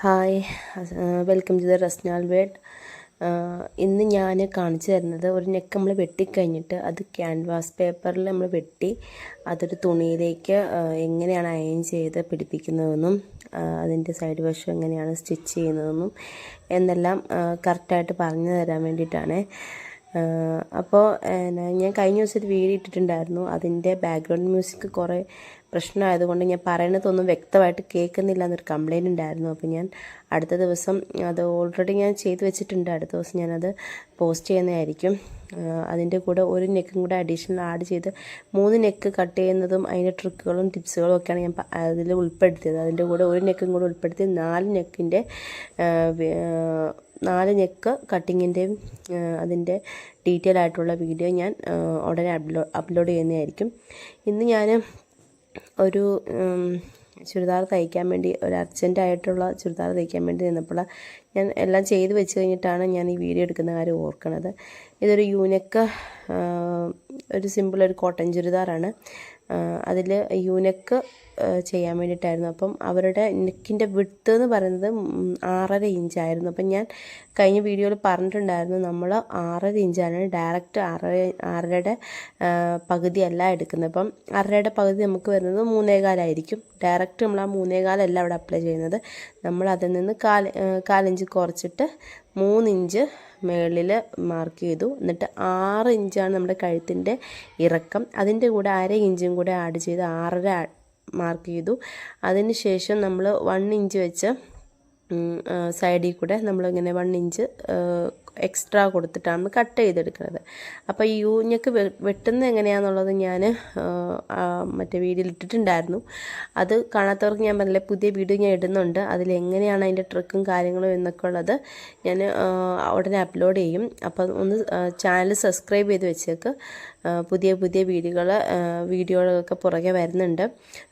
Hi welcome to the റസ്നാൾ വേഡ് ഇന്ന് ഞാൻ കാണിച്ചു തരുന്നത് ഒരു നെക്ക് നമ്മൾ വെട്ടിക്കഴിഞ്ഞിട്ട് അത് ക്യാൻവാസ് പേപ്പറിൽ നമ്മൾ വെട്ടി അതൊരു തുണിയിലേക്ക് എങ്ങനെയാണ് അയൺ ചെയ്ത് പിടിപ്പിക്കുന്നതെന്നും അതിന്റെ സൈഡ് വശം എങ്ങനെയാണ് സ്റ്റിച്ച് ചെയ്യുന്നതെന്നും എന്നെല്ലാം കറക്റ്റായിട്ട് പറഞ്ഞു തരാൻ വേണ്ടിയിട്ടാണ്. അപ്പോൾ ഞാൻ കഴിഞ്ഞ ദിവസം ഒരു വീഡിയോ ഇട്ടിട്ടുണ്ടായിരുന്നു. അതിന്റെ ബാക്ക്ഗ്രൗണ്ട് മ്യൂസിക് കുറേ പ്രശ്നമായതുകൊണ്ട് ഞാൻ പറയണതൊന്നും വ്യക്തമായിട്ട് കേൾക്കുന്നില്ല എന്നൊരു കംപ്ലയിന്റ് ഉണ്ടായിരുന്നു. അപ്പോൾ ഞാൻ അടുത്ത ദിവസം അത് ഓൾറെഡി ഞാൻ ചെയ്തു വെച്ചിട്ടുണ്ട്. അടുത്ത ദിവസം ഞാനത് പോസ്റ്റ് ചെയ്യുന്നതായിരിക്കും. അതിന്റെ കൂടെ ഒരു നെക്കും കൂടെ അഡീഷണൽ ആഡ് ചെയ്ത് മൂന്ന് നെക്ക് കട്ട് ചെയ്യുന്നതും അതിന്റെ ട്രിക്കുകളും ടിപ്സുകളും ഒക്കെയാണ് ഞാൻ അതിൽ ഉൾപ്പെടുത്തിയത്. അതിന്റെ കൂടെ ഒരു നെക്കും കൂടെ ഉൾപ്പെടുത്തി നാല് നെക്കിന്റെ നാല് നെക്ക് കട്ടിങ്ങിന്റെയും അതിന്റെ ഡീറ്റെയിൽ ആയിട്ടുള്ള വീഡിയോ ഞാൻ ഉടനെ അപ്ലോ അപ്ലോഡ് ചെയ്യുന്നതായിരിക്കും. ഇന്ന് ഞാൻ ഒരു ചുരിദാർ തയ്ക്കാൻ വേണ്ടി ഒരു അർജന്റായിട്ടുള്ള ചുരിദാർ തയ്ക്കാൻ വേണ്ടി നിന്നപ്പോൾ ഞാൻ എല്ലാം ചെയ്ത് വെച്ച് കഴിഞ്ഞിട്ടാണ് ഞാൻ ഈ വീഡിയോ എടുക്കുന്ന കാര്യം ഓർക്കണത്. ഇതൊരു യൂനക്ക് ഒരു സിമ്പിൾ ഒരു കോട്ടൺ ചുരിദാറാണ്. അതിൽ യൂനക്ക് ചെയ്യാൻ വേണ്ടിയിട്ടായിരുന്നു. അപ്പം അവരുടെ നെക്കിന്റെ വിട്ത് എന്ന് പറയുന്നത് ആറര ഇഞ്ചായിരുന്നു അപ്പം ഞാൻ കഴിഞ്ഞ വീഡിയോയിൽ പറഞ്ഞിട്ടുണ്ടായിരുന്നു നമ്മൾ ആറര ഇഞ്ചാണ് ഡയറക്റ്റ് ആറര ആറരയുടെ പകുതിയല്ല എടുക്കുന്നത്. അപ്പം ആറരയുടെ പകുതി നമുക്ക് വരുന്നത് മൂന്നേകാലായിരിക്കും ഡയറക്റ്റ് നമ്മൾ ആ മൂന്നേകാലല്ല അവിടെ അപ്ലൈ ചെയ്യുന്നത്. നമ്മൾ അതിൽ നിന്ന് ആ, കാലിഞ്ച് കുറച്ചിട്ട് മൂന്നിഞ്ച് മുകളിൽ മാർക്ക് ചെയ്തു. എന്നിട്ട് ആറ് ഇഞ്ചാണ് നമ്മുടെ കഴുത്തിന്റെ ഇറക്കം. അതിന്റെ കൂടെ അര ഇഞ്ചും കൂടെ ആഡ് ചെയ്ത് ആറര മാർക്ക് ചെയ്തു. അതിന് ശേഷം നമ്മൾ വൺ ഇഞ്ച് വെച്ച് സൈഡിൽ കൂടെ നമ്മളിങ്ങനെ വൺ ഇഞ്ച് എക്സ്ട്രാ കൊടുത്തിട്ടാണ് കട്ട് ചെയ്തെടുക്കുന്നത്. അപ്പോൾ ഈ യൂഞ്ഞക്ക് വെട്ടുന്നത് എങ്ങനെയാണെന്നുള്ളത് ഞാൻ മറ്റേ വീഡിയോയിൽ ഇട്ടിട്ടുണ്ടായിരുന്നു അത് കാണാത്തവർക്ക് ഞാൻ പറഞ്ഞില്ല പുതിയ വീഡിയോ ഞാൻ ഇടുന്നുണ്ട്. അതിലെങ്ങനെയാണ് അതിന്റെ ട്രിക്കും കാര്യങ്ങളും എന്നൊക്കെ ഉള്ളത് ഞാൻ ഉടനെ അപ്ലോഡ് ചെയ്യും. അപ്പം ഒന്ന് ചാനൽ സബ്സ്ക്രൈബ് ചെയ്ത് വെച്ചേക്ക്. പുതിയ പുതിയ വീഡിയോകൾ വീഡിയോകളൊക്കെ പുറകെ വരുന്നുണ്ട്.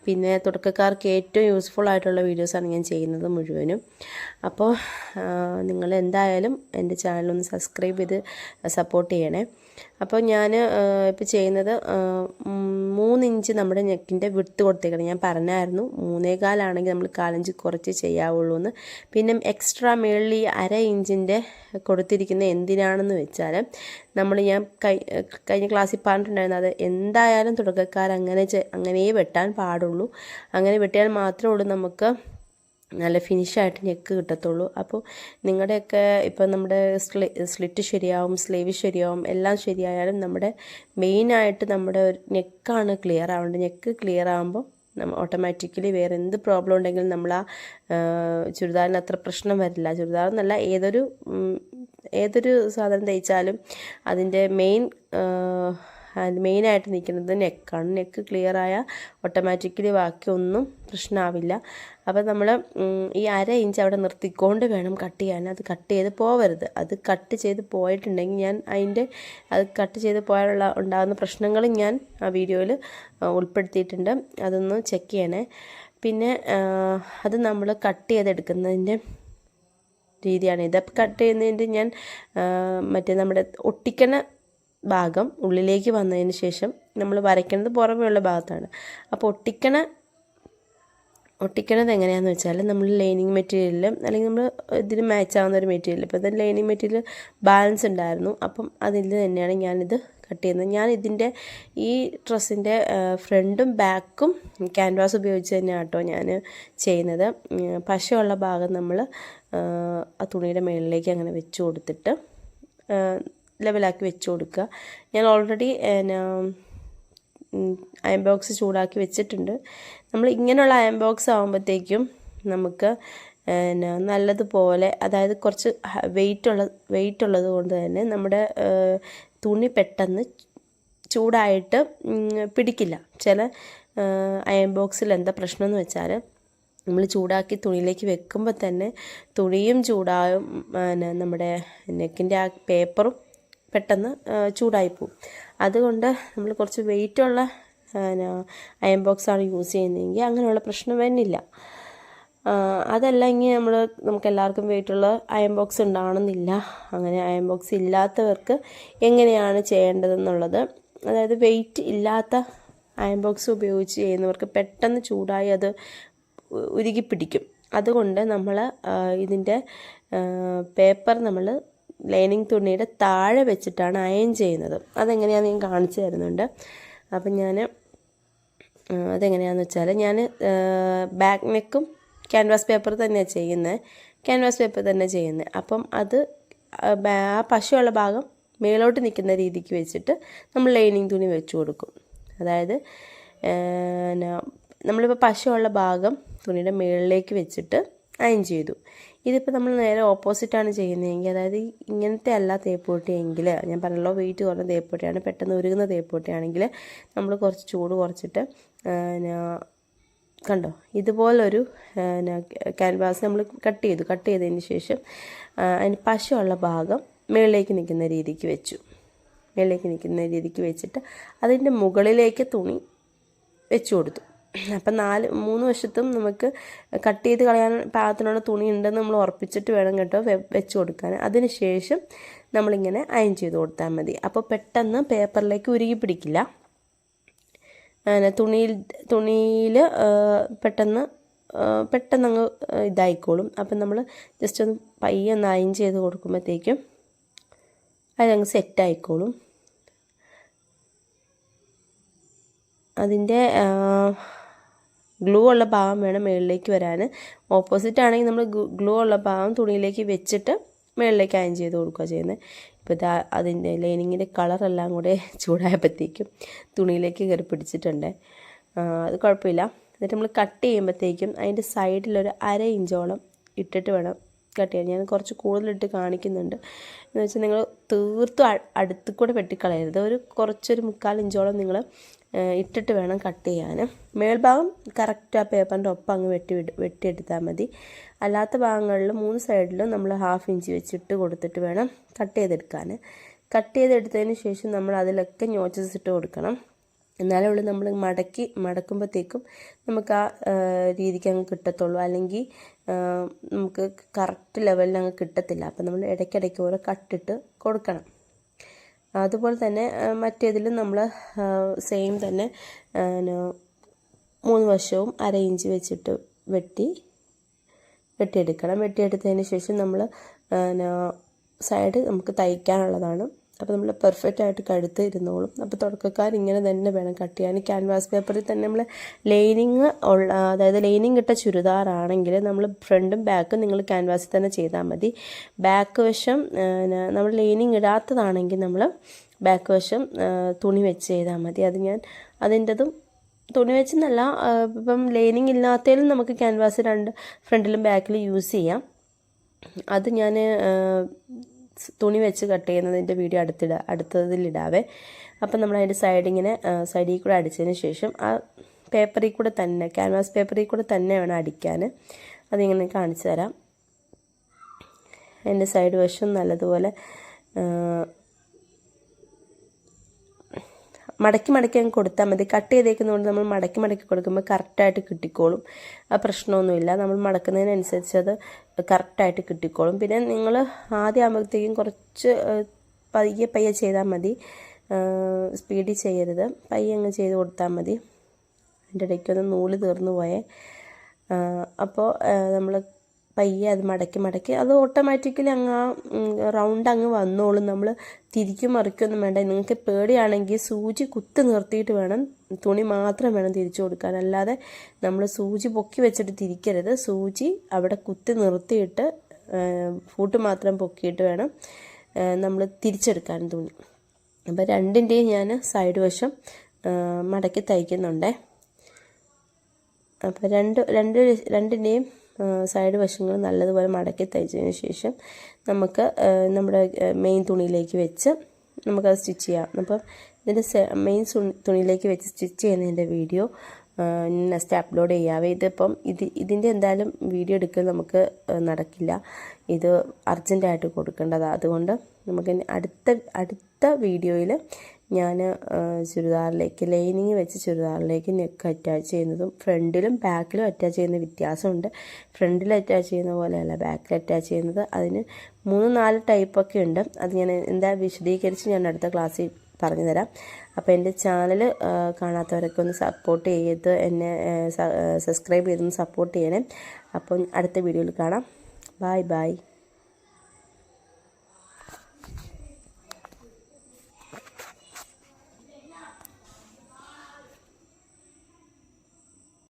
പിന്നെ തുടക്കക്കാർക്ക് ഏറ്റവും യൂസ്ഫുൾ ആയിട്ടുള്ള വീഡിയോസാണ് ഞാൻ ചെയ്യുന്നത് മുഴുവനും. അപ്പോൾ നിങ്ങൾ എന്തായാലും എന്റെ ചാനലൊന്ന് സബ്സ്ക്രൈബ് ചെയ്ത് സപ്പോർട്ട് ചെയ്യണേ. അപ്പോൾ ഞാൻ ഇപ്പോൾ ചെയ്യുന്നത് മൂന്നിഞ്ച് നമ്മുടെ നെക്കിന്റെ വിട്ട് കൊടുത്തേക്കണം. ഞാൻ പറഞ്ഞായിരുന്നു മൂന്നേകാലാണെങ്കിൽ നമ്മൾ കാലഞ്ച് കുറച്ച് ചെയ്യാവുള്ളൂ എന്ന് പിന്നെ എക്സ്ട്രാ മേളിൽ അര ഇഞ്ചിന്റെ കൊടുത്തിരിക്കുന്ന എന്തിനാണെന്ന് വെച്ചാൽ നമ്മൾ ഞാൻ കൈ കഴിഞ്ഞ ക്ലാസ്സിൽ പറഞ്ഞിട്ടുണ്ടായിരുന്നു അത് എന്തായാലും തുടക്കക്കാർ അങ്ങനെ വെട്ടാൻ പാടുള്ളൂ. അങ്ങനെ വെട്ടിയാൽ മാത്രമേ ഉള്ളൂ നമുക്ക് നല്ല ഫിനിഷായിട്ട് ഞെക്ക് കിട്ടത്തുള്ളൂ. അപ്പോൾ നിങ്ങളുടെയൊക്കെ ഇപ്പം നമ്മുടെ സ്ലി സ്ലിറ്റ് ശരിയാവും സ്ലീവ് ശരിയാവും എല്ലാം ശരിയായാലും നമ്മുടെ മെയിനായിട്ട് നമ്മുടെ ഒരു നെക്കാണ് ക്ലിയർ ആവേണ്ടത്. നെക്ക് ക്ലിയർ ആകുമ്പോൾ നമ്മൾ ഓട്ടോമാറ്റിക്കലി വേറെ എന്ത് പ്രോബ്ലം ഉണ്ടെങ്കിലും നമ്മൾ ആ ചുരിദാറിന് അത്ര പ്രശ്നം വരില്ല. ചുരിദാർ എന്നല്ല ഏതൊരു ഏതൊരു സാധനം തയ്ച്ചാലും അതിന്റെ മെയിൻ മെയിനായിട്ട് നിൽക്കുന്നത് നെക്കാണ് നെക്ക് ക്ലിയർ ആയാൽ ഓട്ടോമാറ്റിക്കലി ബാക്കിയൊന്നും പ്രശ്നമാവില്ല അപ്പോൾ നമ്മൾ ഈ അര ഇഞ്ച് അവിടെ നിർത്തിക്കൊണ്ട് വേണം കട്ട് ചെയ്യാൻ. അത് കട്ട് ചെയ്ത് പോവരുത്. അത് കട്ട് ചെയ്ത് പോയിട്ടുണ്ടെങ്കിൽ ഞാൻ അതിന്റെ അത് കട്ട് ചെയ്ത് പോയാലുള്ള ഉണ്ടാകുന്ന പ്രശ്നങ്ങൾ ഞാൻ ആ വീഡിയോയിൽ ഉൾപ്പെടുത്തിയിട്ടുണ്ട്. അതൊന്ന് ചെക്ക് ചെയ്യണേ. പിന്നെ അത് നമ്മൾ കട്ട് ചെയ്തെടുക്കുന്നതിന്റെ രീതിയാണ്. ഇത് കട്ട് ചെയ്യുന്നതിന്റെ ഞാൻ മറ്റേ നമ്മുടെ ഒട്ടിക്കണ ഭാഗം ഉള്ളിലേക്ക് വന്നതിന് ശേഷം നമ്മൾ വരയ്ക്കുന്നത് പുറമെയുള്ള ഭാഗത്താണ്. അപ്പോൾ ഒട്ടിക്കണ ഒട്ടിക്കണത് എങ്ങനെയാണെന്ന് വെച്ചാൽ നമ്മൾ ലൈനിങ് മെറ്റീരിയലിൽ അല്ലെങ്കിൽ നമ്മൾ ഇതിന് മാച്ച് ആവുന്ന ഒരു മെറ്റീരിയൽ ഇപ്പോൾ ഇത് ലൈനിങ് മെറ്റീരിയൽ ബാലൻസ് ഉണ്ടായിരുന്നു. അപ്പം അതിൽ തന്നെയാണ് ഞാനിത് കട്ട് ചെയ്യുന്നത്. ഞാൻ ഇതിന്റെ ഈ ഡ്രസ്സിന്റെ ഫ്രണ്ടും ബാക്കും ക്യാൻവാസ് ഉപയോഗിച്ച് തന്നെയാണ് കേട്ടോ ഞാൻ ചെയ്യുന്നത്. പശയുള്ള ഭാഗം നമ്മൾ ആ തുണിയുടെ മുകളിലേക്ക് അങ്ങനെ വെച്ച് കൊടുത്തിട്ട് ലെവലാക്കി വെച്ച് കൊടുക്കുക. ഞാൻ ഓൾറെഡി എന്നാ അയൺ ബോക്സ് ചൂടാക്കി വെച്ചിട്ടുണ്ട്. നമ്മൾ ഇങ്ങനെയുള്ള അയൺ ബോക്സ് ആകുമ്പോഴത്തേക്കും നമുക്ക് പിന്നെ നല്ലതുപോലെ അതായത് കുറച്ച് വെയിറ്റ് ഉള്ള വെയിറ്റ് ഉള്ളത് കൊണ്ട് തന്നെ നമ്മുടെ തുണി പെട്ടെന്ന് ചൂടായിട്ട് പിടിക്കില്ല. ചില അയൺ ബോക്സിൽ എന്താ പ്രശ്നം എന്ന് വെച്ചാൽ നമ്മൾ ചൂടാക്കി തുണിയിലേക്ക് വെക്കുമ്പോൾ തന്നെ തുണിയും ചൂടാകും പിന്നെ നമ്മുടെ നെക്കിന്റെ ആ പേപ്പറും പെട്ടെന്ന് ചൂടായി ചൂടായിപ്പോവും അതുകൊണ്ട് നമ്മൾ കുറച്ച് വെയിറ്റുള്ള അയൺ ബോക്സാണ് യൂസ് ചെയ്യുന്നതെങ്കിൽ അങ്ങനെയുള്ള പ്രശ്നം വരുന്നില്ല. ആ, അതല്ല ഇങ്ങനെ നമ്മൾ നമുക്ക് എല്ലാവർക്കും വെയിറ്റുള്ള അയൺ ബോക്സ് ഉണ്ടാവണമെന്നില്ല. അങ്ങനെ അയൺ ബോക്സ് ഇല്ലാത്തവർക്ക് എങ്ങനെയാണ് ചെയ്യേണ്ടതെന്നുള്ളത് അതായത് വെയിറ്റ് ഇല്ലാത്ത അയൺ ബോക്സ് ഉപയോഗിച്ച് ചെയ്യുന്നവർക്ക് പെട്ടെന്ന് ചൂടായി അത് ഉരുകി പിടിക്കും. അതുകൊണ്ട് നമ്മൾ ഇതിന്റെ പേപ്പർ നമ്മൾ ലൈനിങ് തുണിയുടെ താഴെ വെച്ചിട്ടാണ് അയൺ ചെയ്യുന്നത്. അതെങ്ങനെയാണെന്ന് ഞാൻ കാണിച്ചു തരുന്നുണ്ട്. അപ്പം ഞാൻ അതെങ്ങനെയാണെന്ന് വെച്ചാൽ ഞാൻ ബാക്ക് നെക്കും ക്യാൻവാസ് പേപ്പർ തന്നെയാണ് ചെയ്യുന്നത് ക്യാൻവാസ് പേപ്പർ തന്നെ ചെയ്യുന്നത് അപ്പം അത് ആ പശുവുള്ള ഭാഗം മേലോട്ട് നിൽക്കുന്ന രീതിക്ക് വെച്ചിട്ട് നമ്മൾ ലൈനിങ് തുണി വെച്ച് കൊടുക്കും. അതായത് നമ്മളിപ്പോൾ പശയുള്ള ഭാഗം തുണിയുടെ മേളിലേക്ക് വെച്ചിട്ട് അയൺ ചെയ്തു. ഇതിപ്പോൾ നമ്മൾ നേരെ ഓപ്പോസിറ്റാണ് ചെയ്യുന്നതെങ്കിൽ അതായത് ഇങ്ങനത്തെ അല്ല തേപ്പുപൊട്ടിയെങ്കിൽ ഞാൻ പറഞ്ഞല്ലോ വെയിറ്റ് കുറഞ്ഞ തേപ്പുപൊട്ടിയാണ് പെട്ടെന്ന് ഉരുകുന്ന തേപ്പുപൊട്ടിയാണെങ്കിൽ നമ്മൾ കുറച്ച് ചൂട് കുറച്ചിട്ട് കണ്ടോ ഇതുപോലൊരു ക്യാൻവാസ് നമ്മൾ കട്ട് ചെയ്തു. കട്ട് ചെയ്തതിന് ശേഷം അതിന് പശയുള്ള ഭാഗം മുകളിലേക്ക് നിൽക്കുന്ന രീതിക്ക് വെച്ചു. മുകളിലേക്ക് നിൽക്കുന്ന രീതിക്ക് വെച്ചിട്ട് അതിന്റെ മുകളിലേക്ക് തുണി വെച്ചു കൊടുത്തു. അപ്പം നാല് മൂന്ന് വശത്തും നമുക്ക് കട്ട് ചെയ്ത് കളയാൻ പാകത്തിനുള്ള തുണി ഉണ്ടെന്ന് നമ്മൾ ഉറപ്പിച്ചിട്ട് വേണം കേട്ടോ വെച്ച് കൊടുക്കാൻ. അതിന് ശേഷം നമ്മളിങ്ങനെ അയൺ ചെയ്ത് കൊടുത്താൽ മതി. അപ്പോൾ പെട്ടെന്ന് പേപ്പറിലേക്ക് ഉരുകി പിടിക്കില്ല. തുണിയിൽ തുണിയിൽ പെട്ടെന്ന് പെട്ടെന്ന് അങ്ങ് ഇതായിക്കോളും. അപ്പം നമ്മൾ ജസ്റ്റ് ഒന്ന് പയ്യെ ഒന്ന് അയൺ ചെയ്ത് കൊടുക്കുമ്പോഴത്തേക്കും അതങ്ങ് സെറ്റായിക്കോളും. അതിന്റെ ഗ്ലൂ ഉള്ള ഭാഗം വേണം മുകളിലേക്ക് വരാൻ. ഓപ്പോസിറ്റ് ആണെങ്കിൽ നമ്മൾ ഗ്ലൂ ഉള്ള ഭാഗം തുണിയിലേക്ക് വെച്ചിട്ട് മുകളിലേക്ക് അയൺ ചെയ്ത് കൊടുക്കുക ചെയ്യുന്നത്. ഇപ്പോൾ ഇതാ അതിന്റെ ലൈനിങ്ങിന്റെ കളറെല്ലാം കൂടെ ചൂടായപ്പോഴത്തേക്കും തുണിയിലേക്ക് കയറി പിടിച്ചിട്ടുണ്ട്. അത് കുഴപ്പമില്ല. എന്നിട്ട് നമ്മൾ കട്ട് ചെയ്യുമ്പോഴത്തേക്കും അതിന്റെ സൈഡിലൊരു അര ഇഞ്ചോളം ഇട്ടിട്ട് വേണം കട്ട് ചെയ്യാൻ. ഞാൻ കുറച്ച് കൂടുതലിട്ട് കാണിക്കുന്നുണ്ട്. എന്ന് വെച്ചാൽ നിങ്ങൾ തീർത്തും അടുത്ത് കൂടെ വെട്ടിക്കളയരുത്. ഒരു കുറച്ചൊരു മുക്കാൽ ഇഞ്ചോളം നിങ്ങൾ ഇട്ടിട്ട് വേണം കട്ട് ചെയ്യാൻ. മേൽഭാഗം കറക്റ്റ് ആ പേപ്പറിന്റെ ഒപ്പം അങ്ങ് വെട്ടി വിട്- വെട്ടിയെടുത്താൽ മതി. അല്ലാത്ത ഭാഗങ്ങളിൽ മൂന്ന് സൈഡിലും നമ്മൾ ഹാഫ് ഇഞ്ച് വെച്ചിട്ട് കൊടുത്തിട്ട് വേണം കട്ട് ചെയ്തെടുക്കാൻ. കട്ട് ചെയ്തെടുത്തതിന് ശേഷം നമ്മൾ അതിലൊക്കെ ഞോച്ചസ് ഇട്ട് കൊടുക്കണം. എന്നാലേ ഉള്ളൂ നമ്മൾ മടക്കി മടക്കുമ്പോഴത്തേക്കും നമുക്ക് ആ, രീതിക്ക് അങ്ങ് കിട്ടത്തുള്ളൂ. അല്ലെങ്കിൽ നമുക്ക് കറക്റ്റ് ലെവലിൽ അങ്ങ് കിട്ടത്തില്ല. അപ്പം നമ്മൾ ഇടയ്ക്കിടയ്ക്ക് ഓരോ കട്ടിട്ട് കൊടുക്കണം. അതുപോലെ തന്നെ മറ്റേതിലും നമ്മൾ സെയിം തന്നെ മൂന്ന് വശവും അര ഇഞ്ച് വെച്ചിട്ട് വെട്ടി വെട്ടിയെടുക്കണം. വെട്ടിയെടുത്തതിന് ശേഷം നമ്മൾ സൈഡ് നമുക്ക് തയ്ക്കാനുള്ളതാണ്. അപ്പോൾ നമ്മൾ പെർഫെക്റ്റ് ആയിട്ട് കഴുത്ത് ഇരുന്നോളും. അപ്പോൾ തുടക്കക്കാർ ഇങ്ങനെ തന്നെ വേണം കട്ട് ചെയ്യാൻ. ക്യാൻവാസ് പേപ്പറിൽ തന്നെ നമ്മൾ ലൈനിങ് ഉള്ള അതായത് ലൈനിങ് ഇട്ട ചുരിദാറാണെങ്കിൽ നമ്മൾ ഫ്രണ്ടും ബാക്കും നിങ്ങൾ ക്യാൻവാസിൽ തന്നെ ചെയ്താൽ മതി. ബാക്ക് വശം നമ്മൾ ലൈനിങ് ഇടാത്തതാണെങ്കിൽ നമ്മൾ ബാക്ക് വശം തുണി വെച്ച് ചെയ്താൽ മതി. അത് ഞാൻ അതിന്റെതും തുണി വെച്ചെന്നല്ല ഇപ്പം ലൈനിങ് ഇല്ലാത്തതിലും നമുക്ക് ക്യാൻവാസ് രണ്ട് ഫ്രണ്ടിലും ബാക്കിലും യൂസ് ചെയ്യാം. അത് ഞാൻ തുണി വെച്ച് കട്ട് ചെയ്യുന്നതിന്റെ വീഡിയോ അടുത്തിട അടുത്തതിലിടാവേ. അപ്പം നമ്മൾ അതിന്റെ സൈഡിങ്ങിനെ സൈഡിൽ കൂടെ അടിച്ചതിന് ശേഷം ആ പേപ്പറിൽ കൂടെ തന്നെ ക്യാൻവാസ് പേപ്പറിൽ കൂടെ തന്നെ വേണം അടിക്കാൻ അതിങ്ങനെ കാണിച്ചു തരാം. എന്റെ സൈഡ് വശം നല്ലതുപോലെ ആ, മടക്കി മടക്കി അങ്ങ് കൊടുത്താൽ മതി. കട്ട് ചെയ്തേക്കുന്നതുകൊണ്ട് നമ്മൾ മടക്കി മടക്കി കൊടുക്കുമ്പോൾ കറക്റ്റായിട്ട് കിട്ടിക്കോളും. ആ പ്രശ്നമൊന്നുമില്ല. നമ്മൾ മടക്കുന്നതിനനുസരിച്ച് അത് കറക്റ്റായിട്ട് കിട്ടിക്കോളും. പിന്നെ നിങ്ങൾ ആദ്യം ആകുമ്പോഴത്തേക്കും കുറച്ച് പയ്യെ പയ്യെ ചെയ്താൽ മതി. സ്പീഡിൽ ചെയ്യരുത്. പയ്യെ അങ്ങ് ചെയ്ത് കൊടുത്താൽ മതി. അതിന്റെ ഇടയ്ക്കൊന്ന് നൂൽ തീർന്നു പോയേ. അപ്പോൾ നമ്മൾ പയ്യെ അത് മടക്കി മടക്കി. അത് ഓട്ടോമാറ്റിക്കലി അങ്ങ് ആ റൗണ്ട് അങ്ങ് വന്നോളും. നമ്മൾ തിരിക്കും മറിക്കൊന്നും വേണ്ട. നിങ്ങൾക്ക് പേടിയാണെങ്കിൽ സൂചി കുത്തി നിർത്തിയിട്ട് വേണം തുണി മാത്രം വേണം തിരിച്ചു കൊടുക്കാൻ. അല്ലാതെ നമ്മൾ സൂചി പൊക്കി വെച്ചിട്ട് തിരിക്കരുത്. സൂചി അവിടെ കുത്തി നിർത്തിയിട്ട് ഫൂട്ട് മാത്രം പൊക്കിയിട്ട് വേണം നമ്മൾ തിരിച്ചെടുക്കാൻ തുണി. അപ്പോൾ രണ്ടിന്റെയും ഞാൻ സൈഡ് വശം മടക്കി തയ്ക്കുന്നുണ്ടേ. അപ്പോൾ രണ്ട് രണ്ട് രണ്ടിന്റെയും സൈഡ് വശങ്ങൾ നല്ലതുപോലെ മടക്കി തയ്ച്ചതിന് ശേഷം നമുക്ക് നമ്മുടെ മെയിൻ തുണിയിലേക്ക് വെച്ച് നമുക്കത് സ്റ്റിച്ച് ചെയ്യാം. അപ്പം ഇതിന്റെ മെയിൻ തുണിയിലേക്ക് വെച്ച് സ്റ്റിച്ച് ചെയ്യുന്നതിന്റെ വീഡിയോ നെക്സ്റ്റ് അപ്ലോഡ് ചെയ്യാവേ. ഇതിപ്പം ഇത് ഇതിന്റെ എന്തായാലും വീഡിയോ എടുക്കൽ നമുക്ക് നടക്കില്ല. ഇത് അർജന്റായിട്ട് കൊടുക്കേണ്ടതാണ് അതുകൊണ്ട് നമുക്ക് അടുത്ത അടുത്ത വീഡിയോയിൽ ഞാൻ ചുരിദാറിലേക്ക് ലൈനിങ് വെച്ച് ചുരിദാറിലേക്ക് നെക്ക് അറ്റാച്ച് ചെയ്യുന്നതും ഫ്രണ്ടിലും ബാക്കിലും അറ്റാച്ച് ചെയ്യുന്ന വ്യത്യാസമുണ്ട്. ഫ്രണ്ടിൽ അറ്റാച്ച് ചെയ്യുന്ന പോലെയല്ല ബാക്കിൽ അറ്റാച്ച് ചെയ്യുന്നത്. അതിന് മൂന്ന് നാല് ടൈപ്പൊക്കെ ഉണ്ട്. അത് ഞാൻ എന്താ വിശദീകരിച്ച് ഞാൻ അടുത്ത ക്ലാസ്സിൽ പറഞ്ഞു തരാം അപ്പോൾ എന്റെ ചാനൽ കാണാത്തവരൊക്കെ ഒന്ന് സപ്പോർട്ട് ചെയ്ത് എന്നെ സബ്സ്ക്രൈബ് ചെയ്തൊന്ന് സപ്പോർട്ട് ചെയ്യണേ. അപ്പം അടുത്ത വീഡിയോയിൽ കാണാം. Bye bye